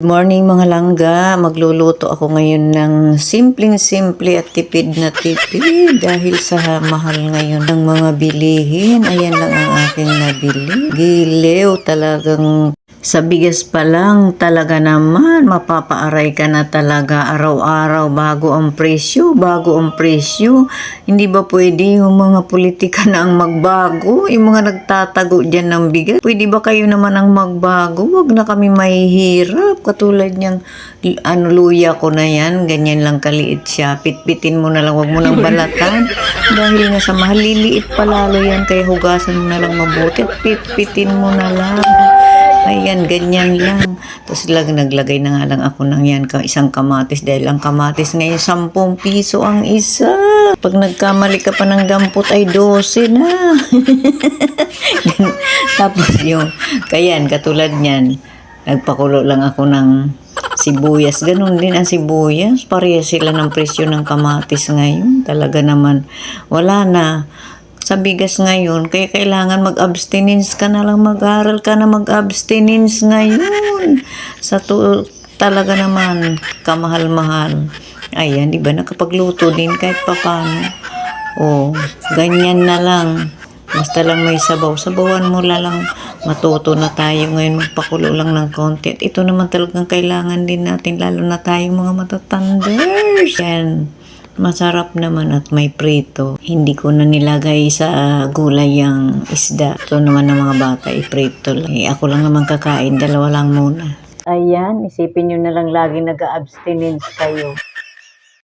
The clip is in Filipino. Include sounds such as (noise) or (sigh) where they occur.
Morning mga langga, magluluto ako ngayon ng simpleng-simple at tipid na tipid dahil sa mahal ngayon ng mga bilihin. Ayan lang ang aking nabili. Gilew talagang sa bigas pa lang talaga naman mapapaaray ka na talaga araw-araw bago ang presyo, bago ang presyo. Hindi ba pwede yung mga politika na ang magbago, yung mga nagtatago dyan ng bigas? Pwede ba kayo naman ang magbago? Huwag na kami mahihirap. Katulad niyang ano, luya ko na yan, ganyan lang kaliit siya. Pitpitin mo na lang, huwag mo nang balatan. (laughs) Dahil nga sa mahal, liliit pa lalo yan, kaya hugasan mo na lang mabuti at pitpitin mo na lang. Ayan, ganyan lang. Tapos lang, naglagay na nga lang ako ng yan, isang kamatis. Dahil ang kamatis ngayon, 10 piso ang isa. Pag nagkamali ka pa ng dampot, ay 12 na. (laughs) Tapos yung, kayan, katulad niyan, nagpakulo lang ako ng sibuyas. Ganun din ang sibuyas. Pareha sila ng presyo ng kamatis ngayon. Talaga naman, wala na sa bigas ngayon, kaya kailangan mag-abstinence ka na lang, mag-aral ka na mag-abstinence ngayon. Sa to, talaga naman, kamahal-mahal. Ayan, di ba, nakapagluto din kahit papano. Oh, ganyan na lang. Basta lang may sabaw. Sabawan mo lang. Matuto na tayo ngayon. Magpakulo lang ng konti. At ito naman talagang kailangan din natin. Lalo na tayong mga matatanders. Yan. Masarap naman at may prito. Hindi ko na nilagay sa gulay ang isda. Ito naman ng mga bata, iprito lang. Eh, ako lang naman kakain, dalawa lang muna. Ayan, isipin nyo na lang lagi nag-abstinence kayo.